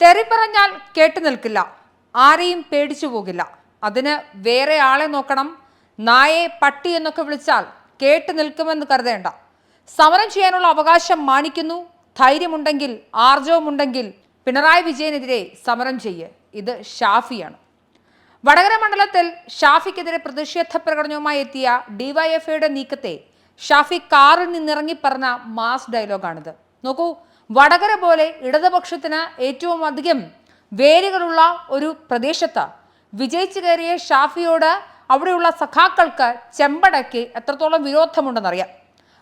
തെറി പറഞ്ഞാൽ കേട്ടു നിൽക്കില്ല. ആരെയും പേടിച്ചു പോകില്ല. അതിന് വേറെ ആളെ നോക്കണം. നായെ പട്ടി എന്നൊക്കെ വിളിച്ചാൽ കേട്ടു നിൽക്കുമെന്ന് കരുതേണ്ട. സമരം ചെയ്യാനുള്ള അവകാശം മാനിക്കുന്നു. ധൈര്യമുണ്ടെങ്കിൽ ആർജവമുണ്ടെങ്കിൽ പിണറായി വിജയനെതിരെ സമരം ചെയ്യ്. ഇത് ഷാഫിയാണ്. വടകര മണ്ഡലത്തിൽ ഷാഫിക്കെതിരെ പ്രതിഷേധ പ്രകടനവുമായി എത്തിയ ഡിവൈഎഫ്ഐയുടെ നീക്കത്തെ ഷാഫി കാറിൽ നിന്നിറങ്ങി പറഞ്ഞ മാസ് ഡയലോഗാണിത്. നോക്കൂ വടകര പോലെ ഇടതുപക്ഷത്തിന് ഏറ്റവും അധികം വേരുകളുള്ള ഒരു പ്രദേശത്ത് വിജയിച്ചു കയറിയ ഷാഫിയോട് അവിടെയുള്ള സഖാക്കൾക്ക് ചെമ്പടയ്ക്ക് എത്രത്തോളം വിരോധമുണ്ടെന്നറിയാം.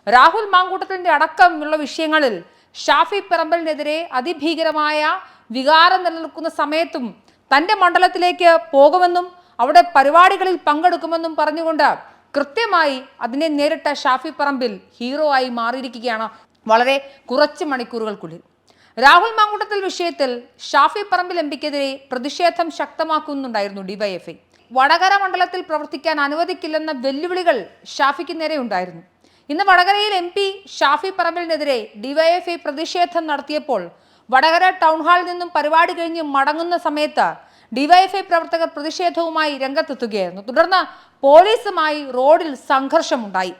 രാഹുൽ മാങ്കൂട്ടത്തിന്റെ അടക്കമുള്ള വിഷയങ്ങളിൽ ഷാഫി പറമ്പലിനെതിരെ അതിഭീകരമായ വികാരം നിലനിൽക്കുന്ന സമയത്തും തന്റെ മണ്ഡലത്തിലേക്ക് പോകുമെന്നും അവിടെ പരിപാടികളിൽ പങ്കെടുക്കുമെന്നും പറഞ്ഞുകൊണ്ട് കൃത്യമായി അതിനെ നേരിട്ട ഷാഫി പറമ്പിൽ ഹീറോ ആയി മാറിയിരിക്കുകയാണ് വളരെ കുറച്ച് മണിക്കൂറുകൾക്കുള്ളിൽ. രാഹുൽ മാങ്കൂട്ടത്തിൽ വിഷയത്തിൽ ഷാഫി പറമ്പിൽ എം പിക്കെതിരെ പ്രതിഷേധം ശക്തമാക്കുന്നുണ്ടായിരുന്നു ഡിവൈഎഫ്ഐ വടകര മണ്ഡലത്തിൽ പ്രവർത്തിക്കാൻ അനുവദിക്കില്ലെന്ന വെല്ലുവിളികൾ ഷാഫിക്ക് നേരെ ഉണ്ടായിരുന്നു. ഇന്ന് വടകരയിൽ എം പി ഷാഫി പറമ്പിലിനെതിരെ ഡിവൈഎഫ്ഐ പ്രതിഷേധം നടത്തിയപ്പോൾ വടകര ടൗൺ ഹാളിൽ നിന്നും പരിപാടി കഴിഞ്ഞ് മടങ്ങുന്ന സമയത്ത് ഡിവൈഎഫ്ഐ പ്രവർത്തകർ പ്രതിഷേധവുമായി രംഗത്തെത്തുകയായിരുന്നു. തുടർന്ന് പോലീസുമായി റോഡിൽ സംഘർഷമുണ്ടായി.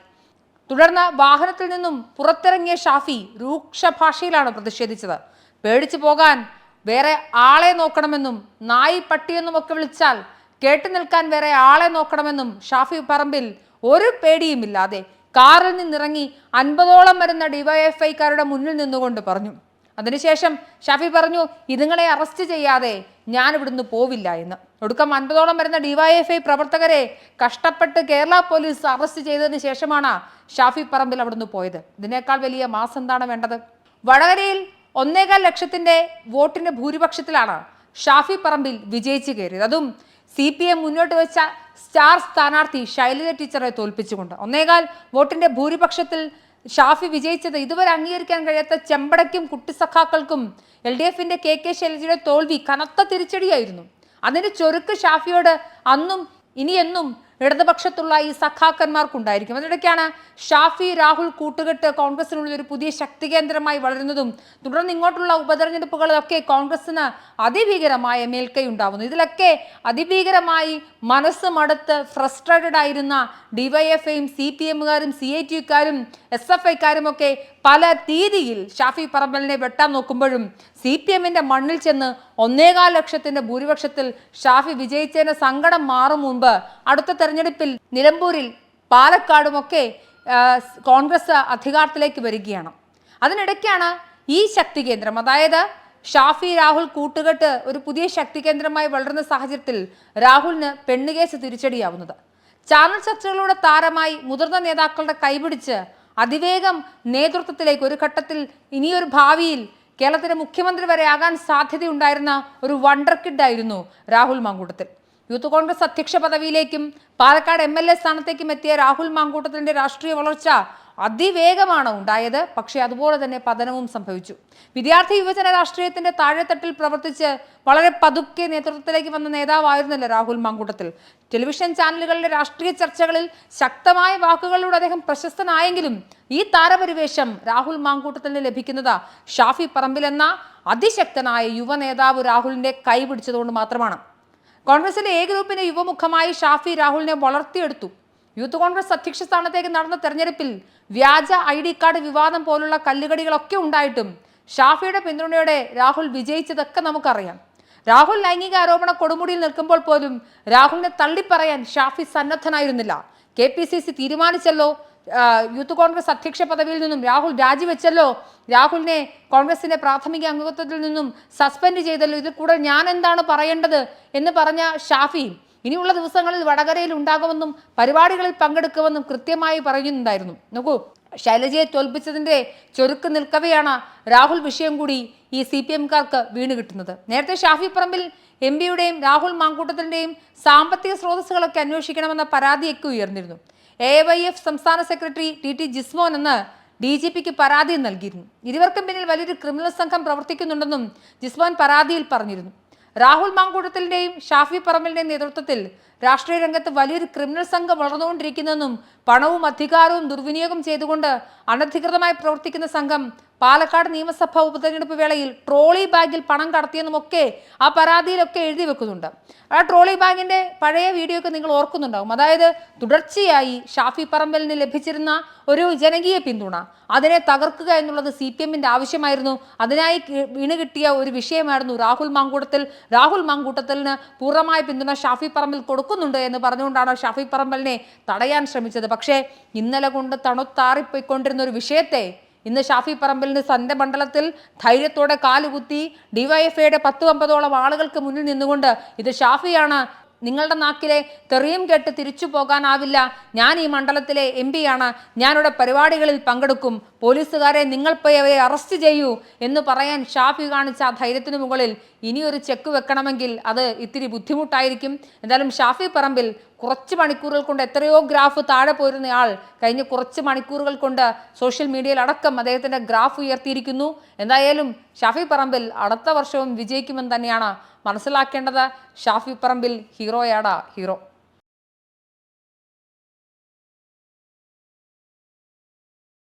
തുടർന്ന് വാഹനത്തിൽ നിന്നും പുറത്തിറങ്ങിയ ഷാഫി രൂക്ഷ ഭാഷയിലാണ് പ്രതിഷേധിച്ചത്. പേടിച്ചു പോകാൻ വേറെ ആളെ നോക്കണമെന്നും നായി പട്ടിയെന്നും ഒക്കെ വിളിച്ചാൽ കേട്ടു നിൽക്കാൻ വേറെ ആളെ നോക്കണമെന്നും ഷാഫി പറമ്പിൽ ഒരു പേടിയുമില്ലാതെ കാറിൽ നിന്നിറങ്ങി അൻപതോളം വരുന്ന ഡിവൈഎഫ്ഐക്കാരുടെ മുന്നിൽ നിന്നുകൊണ്ട് പറഞ്ഞു. അതിനുശേഷം ഷാഫി പറഞ്ഞു ഇതുങ്ങളെ അറസ്റ്റ് ചെയ്യാതെ ഞാൻ ഇവിടുന്ന് പോവില്ല എന്ന്. ഒടുക്കം അൻപതോളം വരുന്ന ഡിവൈഎഫ്ഐ പ്രവർത്തകരെ കഷ്ടപ്പെട്ട് കേരള പോലീസ് അറസ്റ്റ് ചെയ്തതിന് ശേഷമാണ് ഷാഫി പറമ്പിൽ അവിടുന്ന് പോയത്. ഇതിനേക്കാൾ വലിയ മാസം എന്താണ് വേണ്ടത്? വടകരയിൽ ഒന്നേകാൽ ലക്ഷത്തിന്റെ വോട്ടിന്റെ ഭൂരിപക്ഷത്തിലാണ് ഷാഫി പറമ്പിൽ വിജയിച്ചു കയറിയത്. അതും സി പി എം മുന്നോട്ട് വെച്ച സ്റ്റാർ സ്ഥാനാർത്ഥി ശൈലജ ടീച്ചറെ തോൽപ്പിച്ചുകൊണ്ട്. ഒന്നേകാൽ വോട്ടിന്റെ ഭൂരിപക്ഷത്തിൽ ഷാഫി വിജയിച്ചത് ഇതുവരെ അംഗീകരിക്കാൻ കഴിയാത്ത ചെമ്പടയ്ക്കും കുട്ടിസഖാക്കൾക്കും എൽ ഡി എഫിന്റെ കെ കെ ശൈലജയുടെ തോൽവി കനത്ത തിരിച്ചടിയായിരുന്നു. അതിന്റെ ചൊരുക്ക് ഷാഫിയോട് അന്നും ഇനി എന്നും ഇടതുപക്ഷത്തുള്ള ഈ സഖാക്കന്മാർക്കുണ്ടായിരിക്കും. അതിനിടയ്ക്കാണ് ഷാഫി രാഹുൽ കൂട്ടുകെട്ട് കോൺഗ്രസിനുള്ളിൽ ഒരു പുതിയ ശക്തി കേന്ദ്രമായി വളരുന്നതും തുടർന്ന് ഇങ്ങോട്ടുള്ള ഉപതെരഞ്ഞെടുപ്പുകളിലൊക്കെ കോൺഗ്രസിന് അതിഭീകരമായ മേൽക്കൈ ഉണ്ടാവുന്നു ഇതിലൊക്കെ അതിഭീകരമായി മനസ്സ് മടുത്ത് ഫ്രസ്ട്രേറ്റഡ് ആയിരുന്ന ഡിവൈഎഫ്ഐയും സി പി എമ്മുകാരും സി ഐ ടിക്കാരും എസ് എഫ് ഐക്കാരും ഒക്കെ പല രീതിയിൽ ഷാഫി പറമ്പലിനെ വെട്ടാൻ നോക്കുമ്പോഴും സി പി എമ്മിന്റെ മണ്ണിൽ ചെന്ന് ഒന്നേകാൽ ലക്ഷത്തിന്റെ ഭൂരിപക്ഷത്തിൽ ഷാഫി വിജയിച്ചതിന് സങ്കടം മാറും മുൻപ് അടുത്ത തെരഞ്ഞെടുപ്പിൽ നിലമ്പൂരിൽ പാലക്കാടുമൊക്കെ കോൺഗ്രസ് അധികാരത്തിലേക്ക് വരികയാണ്. അതിനിടയ്ക്കാണ് ഈ ശക്തി കേന്ദ്രം. അതായത് ഷാഫി രാഹുൽ കൂട്ടുകെട്ട് ഒരു പുതിയ ശക്തി കേന്ദ്രമായി വളരുന്ന സാഹചര്യത്തിൽ രാഹുലിന് പെണ്ണുകേസ് തിരിച്ചടിയാവുന്നത്. ചാനൽ ചർച്ചകളുടെ താരമായി മുതിർന്ന നേതാക്കളുടെ കൈപിടിച്ച് അതിവേഗം നേതൃത്വത്തിലേക്ക് ഒരു ഘട്ടത്തിൽ ഇനിയൊരു ഭാവിയിൽ കേരളത്തിലെ മുഖ്യമന്ത്രി വരെ ആകാൻ സാധ്യതയുണ്ടായിരുന്ന ഒരു വണ്ടർ കിഡായിരുന്നു രാഹുൽ മാങ്കൂട്ടത്തിൽ. യൂത്ത് കോൺഗ്രസ് അധ്യക്ഷ പദവിയിലേക്കും പാലക്കാട് എം എൽ എ സ്ഥാനത്തേക്കും എത്തിയ രാഹുൽ മാങ്കൂട്ടത്തിന്റെ രാഷ്ട്രീയ വളർച്ച അതിവേഗമാണ് ഉണ്ടായത്. പക്ഷേ അതുപോലെ തന്നെ പതനവും സംഭവിച്ചു. വിദ്യാർത്ഥി യുവജന രാഷ്ട്രീയത്തിന്റെ താഴെത്തട്ടിൽ പ്രവർത്തിച്ച് വളരെ പതുക്കെ നേതൃത്വത്തിലേക്ക് വന്ന നേതാവായിരുന്നല്ലോ രാഹുൽ മാങ്കൂട്ടത്തിൽ. ടെലിവിഷൻ ചാനലുകളിലെ രാഷ്ട്രീയ ചർച്ചകളിൽ ശക്തമായ വാക്കുകളിലൂടെ അദ്ദേഹം പ്രശസ്തനായെങ്കിലും ഈ താരപരിവേഷം രാഹുൽ മാങ്കൂട്ടത്തിന് ലഭിക്കുന്നത് ഷാഫി പറമ്പിൽ എന്ന അതിശക്തനായ യുവ നേതാവ് രാഹുലിന്റെ കൈപിടിച്ചതുകൊണ്ട് മാത്രമാണ്. കോൺഗ്രസിലെ എ ഗ്രൂപ്പിന്റെ യുവമുഖമായി ഷാഫി രാഹുലിനെ വളർത്തിയെടുത്തു. യൂത്ത് കോൺഗ്രസ് അധ്യക്ഷ സ്ഥാനത്തേക്ക് നടന്ന തെരഞ്ഞെടുപ്പിൽ വ്യാജ ഐ ഡി കാർഡ് വിവാദം പോലുള്ള കല്ലുകടികളൊക്കെ ഉണ്ടായിട്ടും ഷാഫിയുടെ പിന്തുണയോടെ രാഹുൽ വിജയിച്ചതൊക്കെ നമുക്കറിയാം. രാഹുൽ ലൈംഗിക ആരോപണ കൊടുമുടിയിൽ നിൽക്കുമ്പോൾ പോലും രാഹുലിനെ തള്ളിപ്പറയാൻ ഷാഫി സന്നദ്ധനായിരുന്നില്ല. കെ പി സി സി തീരുമാനിച്ചല്ലോ യൂത്ത് കോൺഗ്രസ് അധ്യക്ഷ പദവിയിൽ നിന്നും രാഹുൽ രാജിവെച്ചല്ലോ രാഹുലിനെ കോൺഗ്രസിന്റെ പ്രാഥമിക അംഗത്വത്തിൽ നിന്നും സസ്പെൻഡ് ചെയ്തല്ലോ ഇതിൽ കൂടെ ഞാൻ എന്താണ് പറയേണ്ടത് എന്ന് പറഞ്ഞ ഷാഫി ഇനിയുള്ള ദിവസങ്ങളിൽ വടകരയിൽ ഉണ്ടാകുമെന്നും പരിപാടികളിൽ പങ്കെടുക്കുമെന്നും കൃത്യമായി പറയുന്നുണ്ടായിരുന്നു. നോക്കൂ ശൈലജയെ തോൽപ്പിച്ചതിന്റെ ചൊരുക്ക് നിൽക്കവെയാണ് രാഹുൽ വിഷയം കൂടി ഈ സി പി എംകാർക്ക് വീണ് കിട്ടുന്നത്. നേരത്തെ ഷാഫി പറമ്പിൽ എം പിയുടെയും രാഹുൽ മാങ്കൂട്ടത്തിന്റെയും സാമ്പത്തിക സ്രോതസ്സുകളൊക്കെ അന്വേഷിക്കണമെന്ന പരാതിയൊക്കെ ഉയർന്നിരുന്നു. എ വൈ എഫ് സംസ്ഥാന സെക്രട്ടറി ടി ടി ജിസ്മോൻ എന്ന് ഡി ജി പിക്ക് പരാതി നൽകിയിരുന്നു. ഇരുവർക്കും പിന്നിൽ വലിയൊരു ക്രിമിനൽ സംഘം പ്രവർത്തിക്കുന്നുണ്ടെന്നും ജിസ്മോൻ പരാതിയിൽ പറഞ്ഞിരുന്നു. രാഹുൽ മാങ്കൂട്ടത്തിന്റെയും ഷാഫി പറമ്പിലിന്റെയും നേതൃത്വത്തിൽ രാഷ്ട്രീയ രംഗത്ത് വലിയൊരു ക്രിമിനൽ സംഘം വളർന്നുകൊണ്ടിരിക്കുന്നെന്നും പണവും അധികാരവും ദുർവിനിയോഗം ചെയ്തുകൊണ്ട് അനധികൃതമായി പ്രവർത്തിക്കുന്ന സംഘം പാലക്കാട് നിയമസഭാ ഉപതെരഞ്ഞെടുപ്പ് വേളയിൽ ട്രോളി ബാഗിൽ പണം കടത്തിയെന്നുമൊക്കെ ആ പരാതിയിലൊക്കെ എഴുതി വെക്കുന്നുണ്ട്. ആ ട്രോളി ബാഗിന്റെ പഴയ വീഡിയോ ഒക്കെ നിങ്ങൾ ഓർക്കുന്നുണ്ടാവും. അതായത് തുടർച്ചയായി ഷാഫി പറമ്പലിന് ലഭിച്ചിരുന്ന ഒരു ജനകീയ പിന്തുണ അതിനെ തകർക്കുക എന്നുള്ളത് സി പി എമ്മിന്റെ ആവശ്യമായിരുന്നു. അതിനായി വീണ് കിട്ടിയ ഒരു വിഷയമായിരുന്നു രാഹുൽ മാങ്കൂട്ടത്തിൽ. രാഹുൽ മാങ്കൂട്ടത്തിന് പൂർണമായ പിന്തുണ ഷാഫി പറമ്പിൽ കൊടുക്കുന്നുണ്ട് എന്ന് പറഞ്ഞുകൊണ്ടാണ് ഷാഫി പറമ്പലിനെ തടയാൻ ശ്രമിച്ചത്. പക്ഷേ ഇന്നലെ കൊണ്ട് തണുത്താറിപ്പോയിക്കൊണ്ടിരുന്ന ഒരു വിഷയത്തെ ഇന്ന് ഷാഫി പറമ്പലിന് തന്റെ മണ്ഡലത്തിൽ ധൈര്യത്തോടെ കാലുകുത്തി ഡിവൈഎഫ്ഐയുടെ പത്ത് അമ്പതോളം ആളുകൾക്ക് മുന്നിൽ നിന്നുകൊണ്ട് ഇത് ഷാഫിയാണ് നിങ്ങളുടെ നാക്കിലെ തെറിയും കേട്ട് തിരിച്ചു പോകാനാവില്ല. ഞാൻ ഈ മണ്ഡലത്തിലെ എം പിയാണ് ഞാനിവിടെ പരിപാടികളിൽ പങ്കെടുക്കും. പോലീസുകാരെ നിങ്ങൾ പോയി അവരെ അറസ്റ്റ് ചെയ്യൂ എന്ന് പറയാൻ ഷാഫി കാണിച്ച ആ ധൈര്യത്തിന് മുകളിൽ ഇനിയൊരു ചെക്ക് വെക്കണമെങ്കിൽ അത് ഇത്തിരി ബുദ്ധിമുട്ടായിരിക്കും. എന്തായാലും ഷാഫി പറമ്പിൽ കുറച്ച് മണിക്കൂറുകൾ കൊണ്ട് എത്രയോ ഗ്രാഫ് താഴെ പോയിരുന്നയാൾ കഴിഞ്ഞ കുറച്ച് മണിക്കൂറുകൾ കൊണ്ട് സോഷ്യൽ മീഡിയയിൽ അടക്കം അദ്ദേഹത്തിന്റെ ഗ്രാഫ് ഉയർത്തിയിരിക്കുന്നു. എന്തായാലും ഷാഫി പറമ്പിൽ അടുത്ത വർഷവും വിജയിക്കുമെന്ന് തന്നെയാണ് മനസ്സിലാക്കേണ്ടത്. ഷാഫി പറമ്പിൽ ഹീറോയാടാ ഹീറോ